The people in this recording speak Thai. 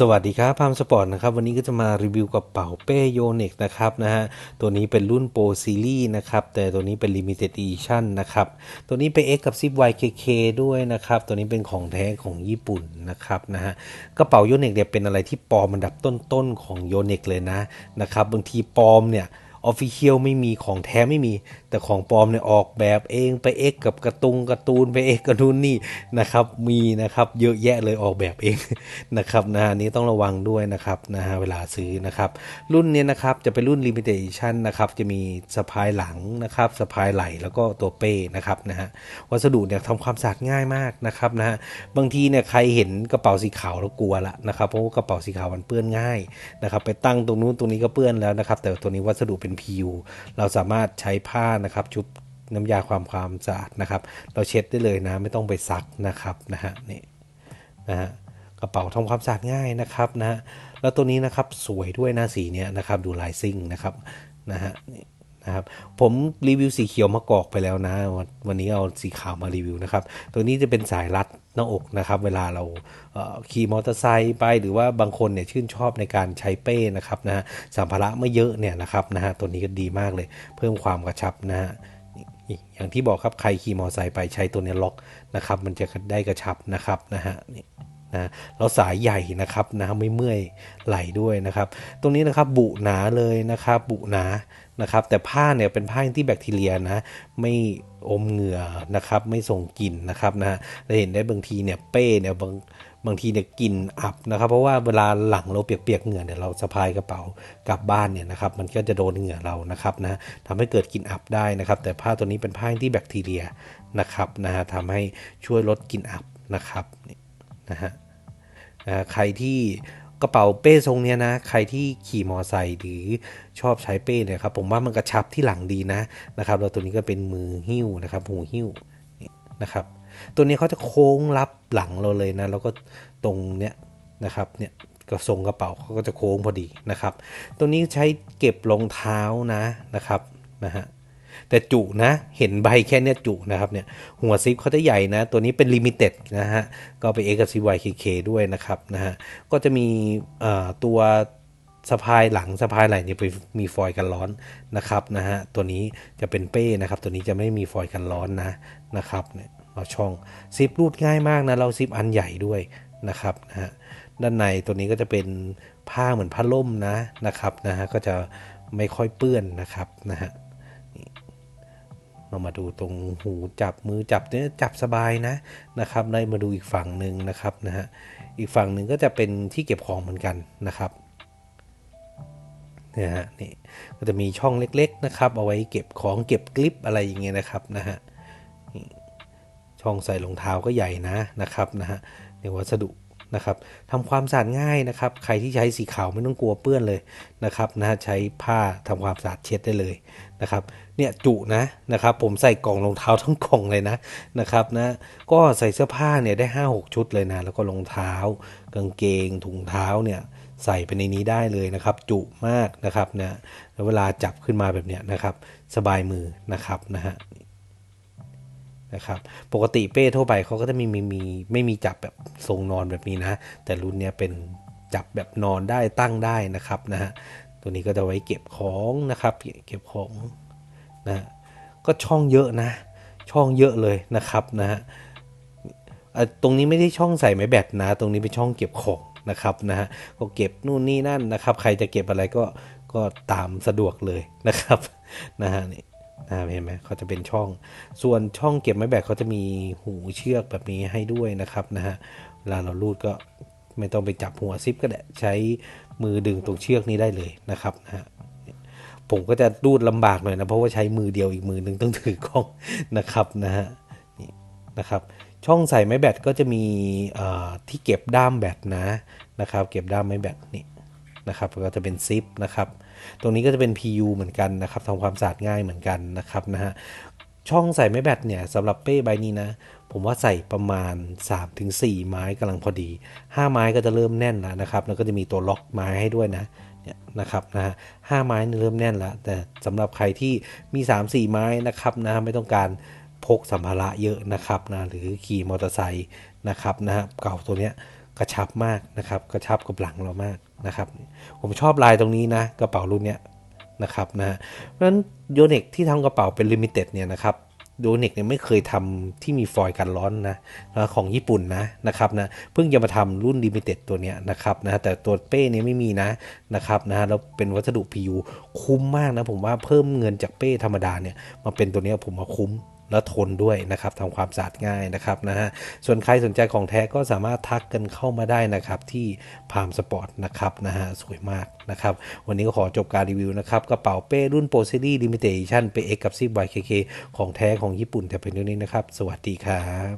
สวัสดีครับพามสปอร์ตนะครับวันนี้ก็จะมารีวิวกระเป๋าเป้โยเน็กนะครับนะฮะตัวนี้เป็นรุ่นโปรซีรีส์นะครับแต่ตัวนี้เป็นลิมิเต็ดอีชั่นนะครับตัวนี้ไปเอ็กกับ Zip YKK ด้วยนะครับตัวนี้เป็นของแท้ของญี่ปุ่นนะครับนะฮะกระเป๋าโยเน็กเนี่ยเป็นอะไรที่ปลอมอันดับต้นๆของโยเน็กเลยนะนะครับบางทีปลอมเนี่ย ออฟฟิเชียลไม่มีของแท้ไม่มี แต่ของปลอมเนี่ยออกแบบเองไปเอ็กกับกระตุงกร์ตูนไปเอ็กกับนู่นนี่นะครับมีนะครับเยอะแยะเลยออกแบบเองนะครับนะนี้ต้องระวังด้วยนะครับนะฮะเวลาซื้อนะครับ รุ่นนี้นะครับจะเป็นรุ่น limited edition นะครับจะมีสะพายหลังนะครับสะพายไหล่แล้วก็ตัวเป้นะครับนะฮะวัสดุเนี่ยทำความสะอาดง่ายมากนะครับนะฮะบางทีเนี่ยใครเห็นกระเป๋าสีขาวแล้วกลัวละนะครับเพราะว่ากระเป๋าสีขาวมันเปื้อนง่ายนะครับไปตั้งตรงนู้นตรงนี้ก็เปื้อนแล้วนะครับแต่ตัวนี้วัสดุเป็น PU เราสามารถใช้ผ้านะครับชุบน้ำยาความความสะอาดนะครับ เราเช็ดได้เลยนะไม่ต้องไปซักนะครับนะฮะนี่นะฮะกระเป๋าทำความสะอาดง่ายนะครับนะฮะแล้วตัวนี้นะครับสวยด้วยนะสีเนี้ยนะครับดูลายซิ่งนะครับนะฮะนี่นะครับผมรีวิวสีเขียวมากอกไปแล้วนะ วันนี้เอาสีขาวมารีวิวนะครับ ตัวนี้จะเป็นสายรัด หน้าอกนะครับ เวลาเราขี่มอเตอร์ไซค์ไปหรือว่าบางคนเนี่ยชื่นชอบในการใช้เป้นะครับนะฮะสัมภาระไม่เยอะเนี่ยนะครับนะฮะตัวนี้ก็ดีมากเลย เพิ่มความกระชับนะฮะอย่างที่บอกครับใครขี่มอเตอร์ไซค์ไปใช้ตัวนี้ล็อกนะครับ มันจะได้กระชับนะครับนะฮะนี่ นะเราสายใหญ่นะครับนะไม่เมื่อยไหลด้วยนะครับ ตรงนี้นะครับบุหนาเลยนะครับ บุหนานะครับ แต่ผ้าเนี่ยเป็นผ้าที่แบคทีเรียนะไม่อมเหงื่อนะครับ ไม่ส่งกลิ่นนะครับนะเราเห็นได้บางทีเนี่ยเป้เนี่ยบางบางทีเนี่ยกลิ่นอับนะครับ เพราะว่าเวลาหลังเราเปียกๆเหงื่อเนี่ยเราสะพายกระเป๋ากลับบ้านเนี่ยนะครับ มันก็จะโดนเหงื่อเรานะครับนะทำให้เกิดกลิ่นอับได้นะครับ แต่ผ้าตัวนี้เป็นผ้าที่แบคทีเรียนะครับนะฮะทำให้ช่วยลดกลิ่นอับนะครับนะฮะ ใครที่กระเป๋าเป้ทรงเนี้ยนะ ใครที่ขี่มอไซค์หรือชอบใช้เป้เนี่ยครับ ผมว่ามันกระชับที่หลังดีนะนะครับแล้วตัวนี้ก็เป็นมือหิ้วนะครับ หูหิ้วนะครับ ตัวนี้เขาจะโค้งรับหลังเราเลยนะ แล้วก็ตรงเนี้ยนะครับ เนี่ยกระทรงกระเป๋าเขาก็จะโค้งพอดีนะครับ ตัวนี้ใช้เก็บรองเท้านะนะครับนะฮะ แต่จุนะ เห็นใบแค่เนี้ยจุนะครับเนี่ยหัวซิปเขาจะใหญ่นะ ตัวนี้เป็นลิมิเต็ดนะฮะ ก็ไปเอ็กซ์ซีวายเคด้วยนะครับนะฮะ ก็จะมีตัวสะพายหลังสะพายไหล่เนี่ยมีฟอยล์กันร้อนนะครับนะฮะ ตัวนี้จะเป็นเป้นะครับ ตัวนี้จะไม่มีฟอยล์กันร้อนนะนะครับเนี่ยเราช่องซิปรูดง่ายมากนะเราซิปอันใหญ่ด้วยนะครับนะฮะด้านในตัวนี้ก็จะเป็นผ้าเหมือนผ้าล่มนะนะครับนะฮะก็จะไม่ค่อยเปื้อนนะครับนะฮะ เรามาดูตรงหูจับมือจับเนี่ยจับสบายนะนะครับได้มาดูอีกฝั่งหนึ่งนะครับนะฮะอีกฝั่งหนึ่งก็จะเป็นที่เก็บของเหมือนกันนะครับเนี่ยฮะนี่ก็จะมีช่องเล็กๆนะครับ เอาไว้เก็บของเก็บคลิปอะไรอย่างเงี้ยนะครับนะฮะช่องใส่รองเท้าก็ใหญ่นะนะครับนะฮะในวัสดุ นะครับทำความสะอาดง่ายนะครับ ใครที่ใช้สีขาวไม่ต้องกลัวเปื้อนเลยนะครับนะใช้ผ้าทำความสะอาดเช็ดได้เลยนะครับเนี่ยจุนะนะครับผมใส่กล่องรองเท้าทั้งกล่องเลยนะนะครับนะก็ใส่เสื้อผ้าเนี่ยได้ 5 6 ชุดเลยนะ แล้วก็รองเท้ากางเกงถุงเท้าเนี่ยใส่ไปในนี้ได้เลยนะครับ จุมากนะครับนะแล้วเวลาจับขึ้นมาแบบเนี้ยนะครับ สบายมือนะครับนะฮะ นะครับ ปกติเป้ทั่วไปเขาก็จะมีมีมีไม่มีจับแบบทรงนอนแบบนี้นะ แต่รุ่นนี้เป็นจับแบบนอนได้ตั้งได้นะครับนะฮะ ตัวนี้ก็จะไว้เก็บของนะครับ เก็บของนะก็ช่องเยอะนะ ช่องเยอะเลยนะครับนะฮะตรงนี้ไม่ได้ช่องใส่ไม้แบตนะ ตรงนี้เป็นช่องเก็บของนะครับนะฮะก็เก็บนู่นนี่นั่นนะครับ ใครจะเก็บอะไรก็ก็ตามสะดวกเลยนะครับนะฮะนี่ นะเห็นไหมเขาจะเป็นช่อง ส่วนช่องเก็บไม้แบตเขาจะมีหูเชือกแบบนี้ให้ด้วยนะครับนะฮะเวลาเราลูดก็ไม่ต้องไปจับหัวซิปก็ได้ใช้มือดึงตรงเชือกนี้ได้เลยนะครับนะฮะผมก็จะรูดลำบากหน่อยนะเพราะว่าใช้มือเดียวอีกมือหนึ่งต้องถือกล้องนะครับนะฮะนี่นะครับ ช่องใส่ไม้แบตก็จะมีที่เก็บด้ามแบตนะนะครับ เก็บด้ามไม้แบตนี่ นะครับก็จะเป็นซิปนะครับ ตรงนี้ก็จะเป็น PU เหมือนกันนะครับทำความสะอาดง่ายเหมือนกันนะครับนะฮะช่องใส่ไม้แบตเนี่ยสำหรับเป้ใบนี้นะ ผมว่าใส่ประมาณ 3-4 ไม้กำลังพอดี 5 ไม้ก็จะเริ่มแน่นแล้วนะครับ แล้วก็จะมีตัวล็อกไม้ให้ด้วยนะเนี่ยนะครับนะห้าไม้เริ่มแน่นแล้ว แต่สำหรับใครที่มี 3-4 ไม้นะครับนะไม่ต้องการพกสัมภาระเยอะนะครับนะหรือขี่มอเตอร์ไซค์นะครับนะเก่าตัวเนี้ย กระชับมากนะครับ กระชับกับหลังเรามากนะครับ ผมชอบลายตรงนี้นะกระเป๋ารุ่นเนี้ยนะครับนะเพราะฉะนั้นโยเนกที่ทำกระเป๋าเป็นลิมิเต็ดเนี่ยนะครับโยเนกเนี่ยไม่เคยทำที่มีฟอยล์กันร้อนนะของญี่ปุ่นนะนะครับนะเพิ่งจะมาทำรุ่นลิมิเต็ดตัวเนี้ยนะครับนะแต่ตัวเป้เนี่ยไม่มีนะนะครับนะแล้วเป็นวัสดุ PU คุ้มมากนะผมว่าเพิ่มเงินจากเป้ธรรมดาเนี่ยมาเป็นตัวเนี้ยผมว่าคุ้ม แล้วทนด้วยนะครับทำความสะอาดง่ายนะครับนะฮะส่วนใครสนใจของแท้ก็สามารถทักกันเข้ามาได้นะครับที่พามสปอร์ตนะครับนะฮะสวยมากนะครับวันนี้ก็ขอจบการรีวิวนะครับกระเป๋าเป้รุ่นโปรซีรีลิมิเต็ดชั่นเปเอ็กกับซีบายเคของแท้ของญี่ปุ่นแต่เป็นเรื่องนี้นะครับ สวัสดีครับ